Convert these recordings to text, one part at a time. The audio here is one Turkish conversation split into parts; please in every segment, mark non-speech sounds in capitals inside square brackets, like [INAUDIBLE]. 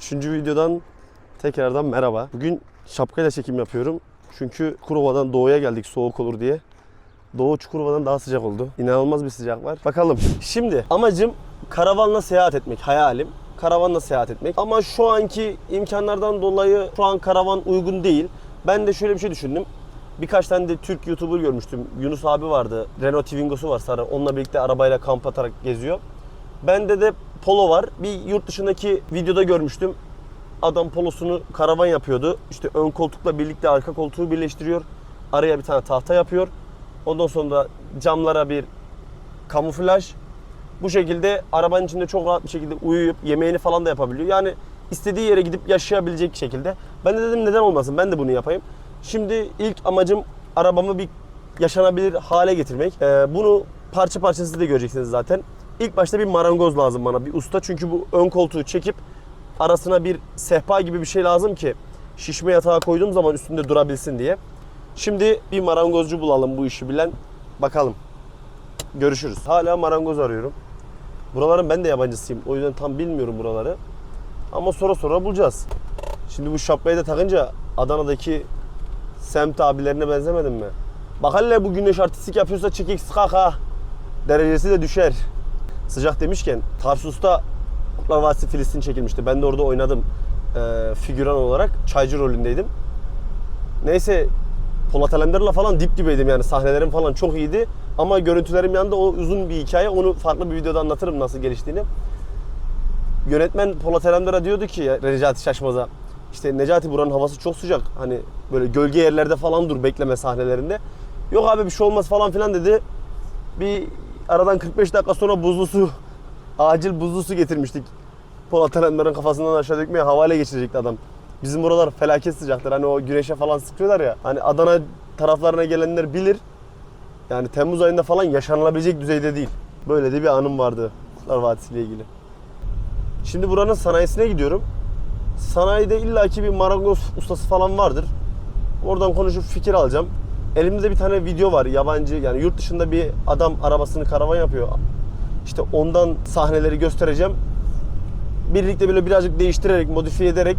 Üçüncü videodan tekrardan merhaba. Bugün şapkayla çekim yapıyorum. Çünkü Çukurova'dan doğuya geldik soğuk olur diye. Doğu Çukurova'dan daha sıcak oldu. İnanılmaz bir sıcak var. Bakalım. Şimdi amacım karavanla seyahat etmek. Hayalim. Karavanla seyahat etmek. Ama şu anki imkanlardan dolayı şu an karavan uygun değil. Ben de şöyle bir şey düşündüm. Birkaç tane de Türk YouTuber görmüştüm. Yunus abi vardı. Renault Twingo'su var sarı. Onunla birlikte arabayla kamp atarak geziyor. Bende de Polo var. Bir yurt dışındaki videoda görmüştüm. Adam polosunu karavan yapıyordu. İşte ön koltukla birlikte arka koltuğu birleştiriyor. Araya bir tane tahta yapıyor. Ondan sonra da camlara bir kamuflaj. Bu şekilde arabanın içinde çok rahat bir şekilde uyuyup yemeğini falan da yapabiliyor. Yani istediği yere gidip yaşayabilecek şekilde. Ben de dedim neden olmasın ben de bunu yapayım. Şimdi ilk amacım arabamı bir yaşanabilir hale getirmek. Ee, bunu parça parça siz de göreceksiniz zaten. İlk başta bir marangoz lazım bana bir usta. Çünkü bu ön koltuğu çekip arasına bir sehpa gibi bir şey lazım ki şişme yatağı koyduğum zaman üstünde durabilsin diye. Şimdi bir marangozcu bulalım bu işi bilen. Bakalım. Görüşürüz. Hala marangoz arıyorum. Buraların ben de yabancısıyım. O yüzden tam bilmiyorum buraları. Ama sonra sonra bulacağız. Şimdi bu şapkayı da takınca Adana'daki semt abilerine benzemedim mi? Bak hele bu güneş artistik yapıyorsa çekik sıkak ha. Derecesi de düşer. Sıcak demişken Tarsus'ta Kurtlar Vadisi Filistin çekilmişti. Ben de orada oynadım e, figüran olarak. Çaycı rolündeydim. Neyse Polat Alemdar'la falan dip dibeydim yani sahnelerim falan çok iyiydi. Ama görüntülerim yanında o uzun bir hikaye. Onu farklı bir videoda anlatırım nasıl geliştiğini. Yönetmen Polat Alemdar'a diyordu ki Necati Şaşmaz'a işte Necati buranın havası çok sıcak. Hani böyle gölge yerlerde falan dur bekleme sahnelerinde. Yok abi bir şey olmaz falan filan dedi. Bir aradan 45 dakika sonra buzlu su, acil buzlu su getirmiştik. Polat Alemdar'ın kafasından aşağı dökmeye havale geçirecekti adam. Bizim buralar felaket sıcaktır. Hani o güneşe falan sıkıyorlar ya. Hani Adana taraflarına gelenler bilir. Yani Temmuz ayında falan yaşanılabilecek düzeyde değil. Böyle de bir anım vardı Kurtlar Vadisi ile ilgili. Şimdi buranın sanayisine gidiyorum. Sanayide illaki bir marangoz ustası falan vardır. Oradan konuşup fikir alacağım. Elimde bir tane video var yabancı yani yurt dışında bir adam arabasını karavan yapıyor. İşte ondan sahneleri göstereceğim. Birlikte böyle birazcık değiştirerek, modifiye ederek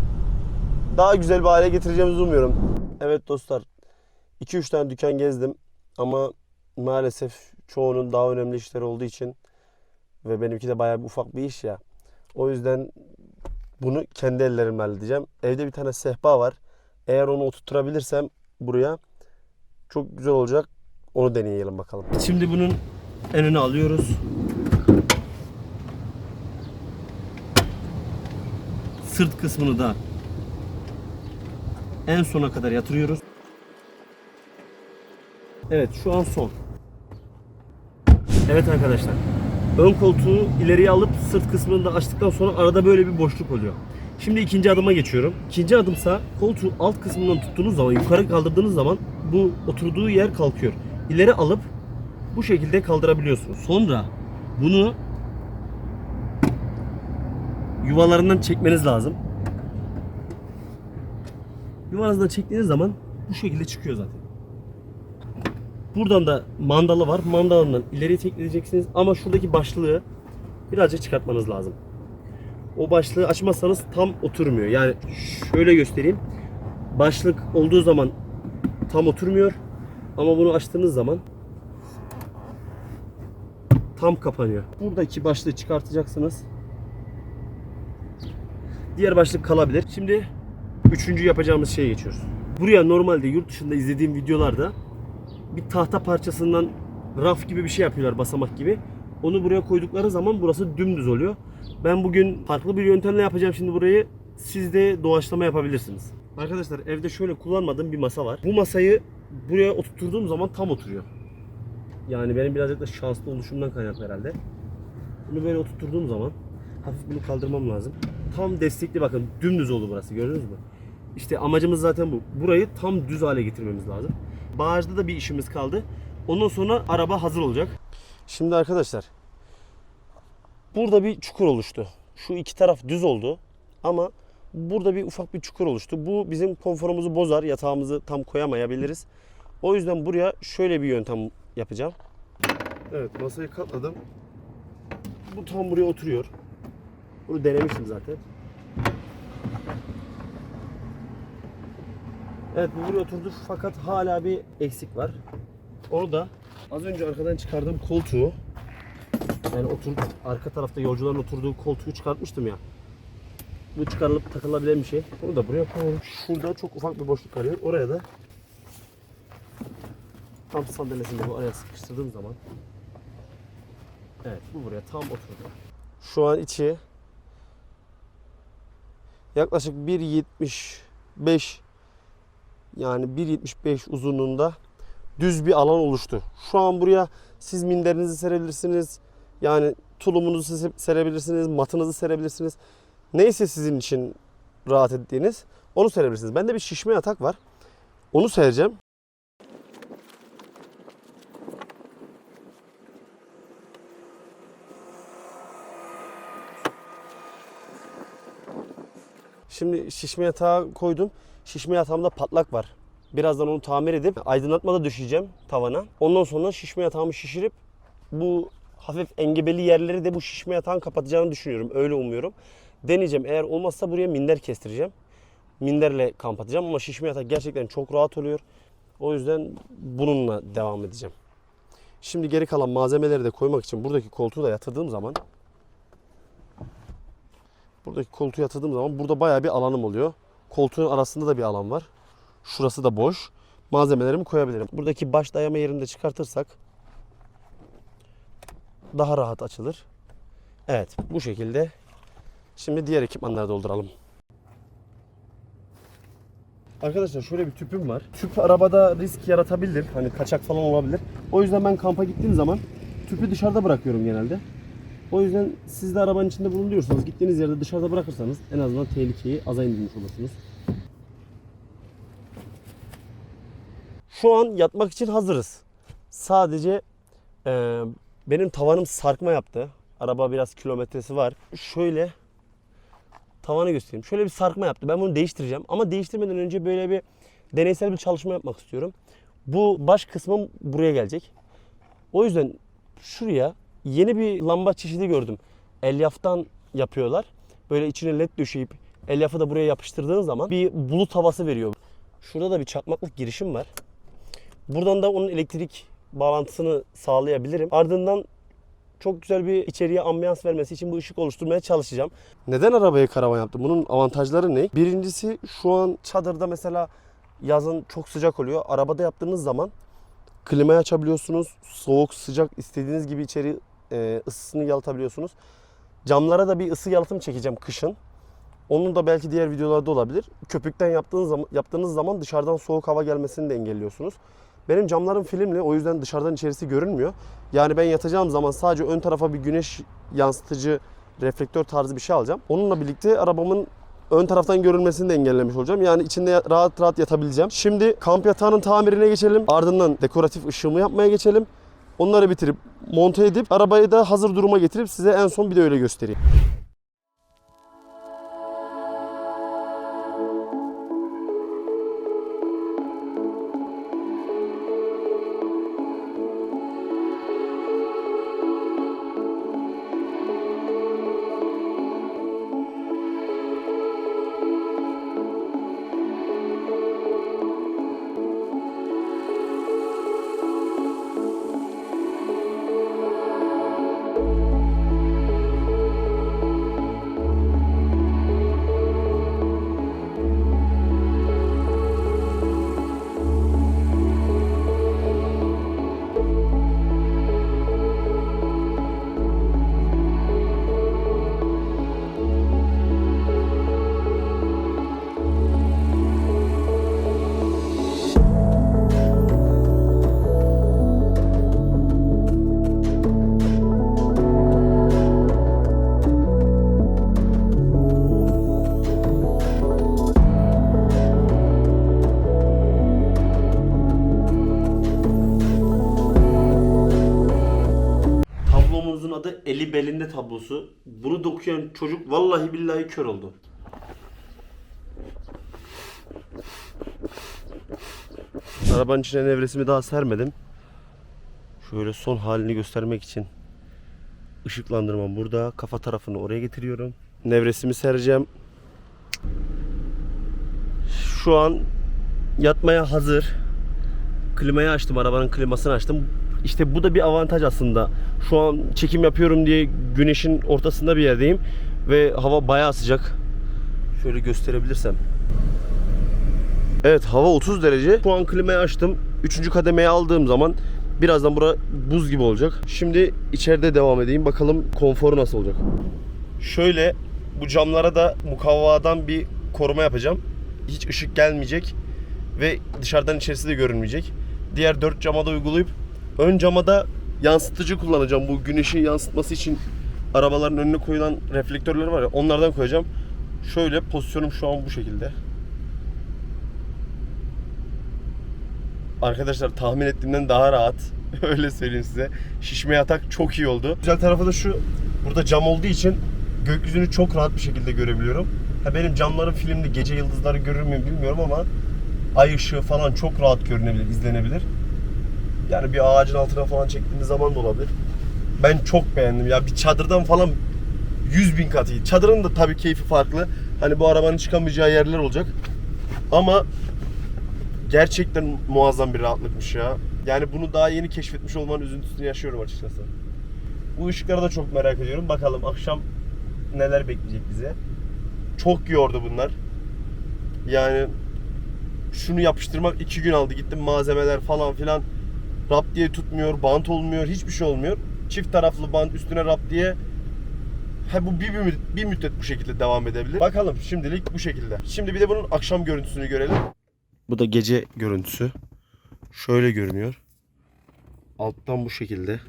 daha güzel bir hale getireceğimizi umuyorum. Evet dostlar 2-3 tane dükkan gezdim ama maalesef çoğunun daha önemli işleri olduğu için ve benimki de bayağı bir ufak bir iş ya. O yüzden bunu kendi ellerimle halledeceğim. Evde bir tane sehpa var. Eğer onu oturtturabilirsem buraya çok güzel olacak. Onu deneyelim bakalım. Şimdi bunun önünü alıyoruz. Sırt kısmını da en sona kadar yatırıyoruz. Evet şu an son. Evet arkadaşlar. Ön koltuğu ileriye alıp sırt kısmını da açtıktan sonra arada böyle bir boşluk oluyor. Şimdi ikinci adıma geçiyorum. İkinci adımsa koltuğu alt kısmından tuttuğunuz zaman yukarı kaldırdığınız zaman bu oturduğu yer kalkıyor. İleri alıp bu şekilde kaldırabiliyorsunuz. Sonra bunu yuvalarından çekmeniz lazım. Yuvanızdan çektiğiniz zaman bu şekilde çıkıyor zaten. Buradan da mandalı var. Mandalından ileriye tekleyeceksiniz ama şuradaki başlığı birazcık çıkartmanız lazım. O başlığı açmazsanız tam oturmuyor. Yani şöyle göstereyim. Başlık olduğu zaman tam oturmuyor. Ama bunu açtığınız zaman tam kapanıyor. Buradaki başlığı çıkartacaksınız. Diğer başlık kalabilir. Şimdi üçüncü yapacağımız şeye geçiyoruz. Buraya normalde yurt dışında izlediğim videolarda bir tahta parçasından raf gibi bir şey yapıyorlar basamak gibi. Onu buraya koydukları zaman burası dümdüz oluyor. Ben bugün farklı bir yöntemle yapacağım şimdi burayı. Siz de doğaçlama yapabilirsiniz. Arkadaşlar evde şöyle kullanmadığım bir masa var. Bu masayı buraya oturttuğum zaman tam oturuyor. Yani benim birazcık da şanslı oluşumdan kaynaklı herhalde. Bunu böyle oturttuğum zaman hafif bunu kaldırmam lazım. Tam destekli bakın dümdüz oldu burası gördünüz mü? İşte amacımız zaten bu. Burayı tam düz hale getirmemiz lazım. Bağajda da bir işimiz kaldı. Ondan sonra araba hazır olacak. Şimdi arkadaşlar burada bir çukur oluştu. Şu iki taraf düz oldu ama Burada bir ufak bir çukur oluştu. Bu bizim konforumuzu bozar. Yatağımızı tam koyamayabiliriz. O yüzden buraya şöyle bir yöntem yapacağım. Evet masayı katladım. Bu tam buraya oturuyor. Bunu denemiştim zaten. Evet bu buraya oturdu fakat hala bir eksik var. Orada az önce arkadan çıkardığım koltuğu yani oturup arka tarafta yolcuların oturduğu koltuğu çıkartmıştım ya. Bu çıkarılıp takılabilen bir şey. Bunu da buraya koyalım. Şurada çok ufak bir boşluk kalıyor. Oraya da tam sandalyesini bu araya sıkıştırdığım zaman Evet bu buraya tam oturdu. Şu an içi yaklaşık 1.75 yani 1.75 uzunluğunda düz bir alan oluştu. Şu an buraya siz minderinizi serebilirsiniz. Yani tulumunuzu se- serebilirsiniz, matınızı serebilirsiniz. Neyse sizin için rahat ettiğiniz onu serebilirsiniz. Bende bir şişme yatak var. Onu sereceğim. Şimdi şişme yatağı koydum. Şişme yatağımda patlak var. Birazdan onu tamir edip aydınlatma da düşeceğim tavana. Ondan sonra şişme yatağımı şişirip bu hafif engebeli yerleri de bu şişme yatağın kapatacağını düşünüyorum. Öyle umuyorum. Deneyeceğim. Eğer olmazsa buraya minder kestireceğim. Minderle kamp atacağım ama şişme yatak gerçekten çok rahat oluyor. O yüzden bununla devam edeceğim. Şimdi geri kalan malzemeleri de koymak için buradaki koltuğu da yatırdığım zaman buradaki koltuğu yatırdığım zaman burada bayağı bir alanım oluyor. Koltuğun arasında da bir alan var. Şurası da boş. Malzemelerimi koyabilirim. Buradaki baş dayama yerini de çıkartırsak daha rahat açılır. Evet bu şekilde. Şimdi diğer ekipmanları dolduralım. Arkadaşlar şöyle bir tüpüm var. Tüp arabada risk yaratabilir. Hani kaçak falan olabilir. O yüzden ben kampa gittiğim zaman tüpü dışarıda bırakıyorum genelde. O yüzden siz de arabanın içinde bulunuyorsanız gittiğiniz yerde dışarıda bırakırsanız en azından tehlikeyi aza indirmiş olursunuz. Şu an yatmak için hazırız. Sadece e, benim tavanım sarkma yaptı. Araba biraz kilometresi var. Şöyle tavanı göstereyim. Şöyle bir sarkma yaptı. Ben bunu değiştireceğim. Ama değiştirmeden önce böyle bir deneysel bir çalışma yapmak istiyorum. Bu baş kısmım buraya gelecek. O yüzden şuraya yeni bir lamba çeşidi gördüm. Elyaftan yapıyorlar. Böyle içine led döşeyip elyafı da buraya yapıştırdığın zaman bir bulut havası veriyor. Şurada da bir çakmaklık girişim var. Buradan da onun elektrik bağlantısını sağlayabilirim. Ardından çok güzel bir içeriye ambiyans vermesi için bu ışık oluşturmaya çalışacağım. Neden arabaya karavan yaptım? Bunun avantajları ne? Birincisi şu an çadırda mesela yazın çok sıcak oluyor. Arabada yaptığınız zaman klimayı açabiliyorsunuz. Soğuk, sıcak istediğiniz gibi içeri e, ısısını yalıtabiliyorsunuz. Camlara da bir ısı yalıtım çekeceğim kışın. Onun da belki diğer videolarda olabilir. Köpükten yaptığınız zaman, yaptığınız zaman dışarıdan soğuk hava gelmesini de engelliyorsunuz. Benim camlarım filmli o yüzden dışarıdan içerisi görünmüyor. Yani ben yatacağım zaman sadece ön tarafa bir güneş yansıtıcı reflektör tarzı bir şey alacağım. Onunla birlikte arabamın ön taraftan görülmesini de engellemiş olacağım. Yani içinde rahat rahat yatabileceğim. Şimdi kamp yatağının tamirine geçelim. Ardından dekoratif ışığımı yapmaya geçelim. Onları bitirip monte edip arabayı da hazır duruma getirip size en son bir de öyle göstereyim. Tablosu. Bunu dokuyan çocuk vallahi billahi kör oldu. Arabanın içine nevresimi daha sermedim. Şöyle son halini göstermek için ışıklandırmam burada. Kafa tarafını oraya getiriyorum. Nevresimi sereceğim. Şu an yatmaya hazır. Klimayı açtım, arabanın klimasını açtım. İşte bu da bir avantaj aslında. Şu an çekim yapıyorum diye güneşin ortasında bir yerdeyim ve hava bayağı sıcak. Şöyle gösterebilirsem. Evet hava 30 derece. Şu an klimayı açtım. Üçüncü kademeye aldığım zaman birazdan bura buz gibi olacak. Şimdi içeride devam edeyim. Bakalım konforu nasıl olacak. Şöyle bu camlara da mukavvadan bir koruma yapacağım. Hiç ışık gelmeyecek ve dışarıdan içerisi de görünmeyecek. Diğer dört cama da uygulayıp ön cama da yansıtıcı kullanacağım. Bu güneşin yansıtması için arabaların önüne koyulan reflektörler var ya onlardan koyacağım. Şöyle pozisyonum şu an bu şekilde. Arkadaşlar tahmin ettiğimden daha rahat. [LAUGHS] Öyle söyleyeyim size. Şişme yatak çok iyi oldu. Güzel tarafı da şu. Burada cam olduğu için gökyüzünü çok rahat bir şekilde görebiliyorum. Ha benim camlarım filmde gece yıldızları görür müyüm bilmiyorum ama ay ışığı falan çok rahat görünebilir, izlenebilir. Yani bir ağacın altına falan çektiğiniz zaman da olabilir. Ben çok beğendim ya. Bir çadırdan falan 100 bin kat iyi. Çadırın da tabii keyfi farklı. Hani bu arabanın çıkamayacağı yerler olacak. Ama gerçekten muazzam bir rahatlıkmış ya. Yani bunu daha yeni keşfetmiş olmanın üzüntüsünü yaşıyorum açıkçası. Bu ışıkları da çok merak ediyorum. Bakalım akşam neler bekleyecek bize. Çok yordu bunlar. Yani şunu yapıştırmak iki gün aldı. Gittim malzemeler falan filan. Rap diye tutmuyor, bant olmuyor, hiçbir şey olmuyor. Çift taraflı bant üstüne rap diye. Ha bu bir, bir, bir müddet bu şekilde devam edebilir. Bakalım şimdilik bu şekilde. Şimdi bir de bunun akşam görüntüsünü görelim. Bu da gece görüntüsü. Şöyle görünüyor. Alttan bu şekilde.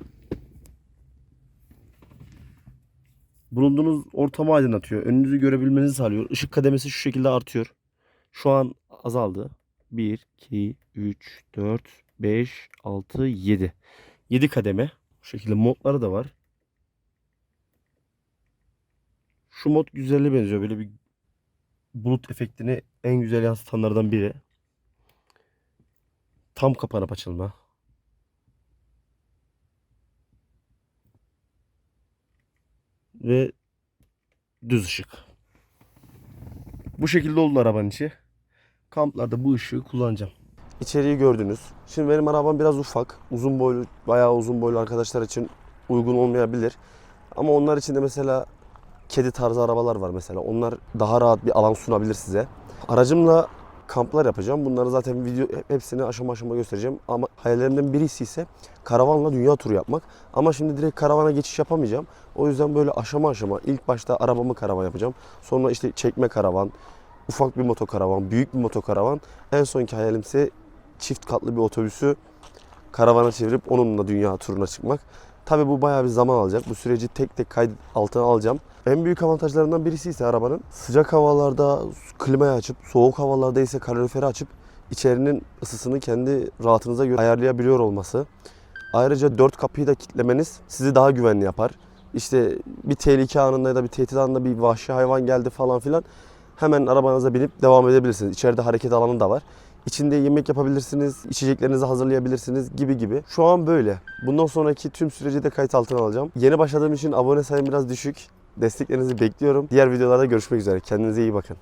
Bulunduğunuz ortamı aydınlatıyor. Önünüzü görebilmenizi sağlıyor. Işık kademesi şu şekilde artıyor. Şu an azaldı. 1, 2, 3, 4, 5, 6, 7. 7 kademe. Bu şekilde modları da var. Şu mod güzelle benziyor. Böyle bir bulut efektini en güzel yansıtanlardan biri. Tam kapanıp açılma. Ve düz ışık. Bu şekilde oldu arabanın içi. Kamplarda bu ışığı kullanacağım. İçeriği gördünüz. Şimdi benim arabam biraz ufak. Uzun boylu, bayağı uzun boylu arkadaşlar için uygun olmayabilir. Ama onlar için de mesela kedi tarzı arabalar var mesela. Onlar daha rahat bir alan sunabilir size. Aracımla kamplar yapacağım. Bunları zaten video hepsini aşama aşama göstereceğim. Ama hayallerimden birisi ise karavanla dünya turu yapmak. Ama şimdi direkt karavana geçiş yapamayacağım. O yüzden böyle aşama aşama ilk başta arabamı karavan yapacağım. Sonra işte çekme karavan, ufak bir motokaravan, büyük bir motokaravan. En sonki hayalim ise çift katlı bir otobüsü karavana çevirip onunla dünya turuna çıkmak. Tabii bu bayağı bir zaman alacak. Bu süreci tek tek kayıt altına alacağım. En büyük avantajlarından birisi ise arabanın sıcak havalarda klimayı açıp soğuk havalarda ise kaloriferi açıp içerinin ısısını kendi rahatınıza göre ayarlayabiliyor olması. Ayrıca dört kapıyı da kilitlemeniz sizi daha güvenli yapar. İşte bir tehlike anında ya da bir tehdit anında bir vahşi hayvan geldi falan filan hemen arabanıza binip devam edebilirsiniz. İçeride hareket alanı da var. İçinde yemek yapabilirsiniz, içeceklerinizi hazırlayabilirsiniz gibi gibi. Şu an böyle. Bundan sonraki tüm süreci de kayıt altına alacağım. Yeni başladığım için abone sayım biraz düşük. Desteklerinizi bekliyorum. Diğer videolarda görüşmek üzere. Kendinize iyi bakın.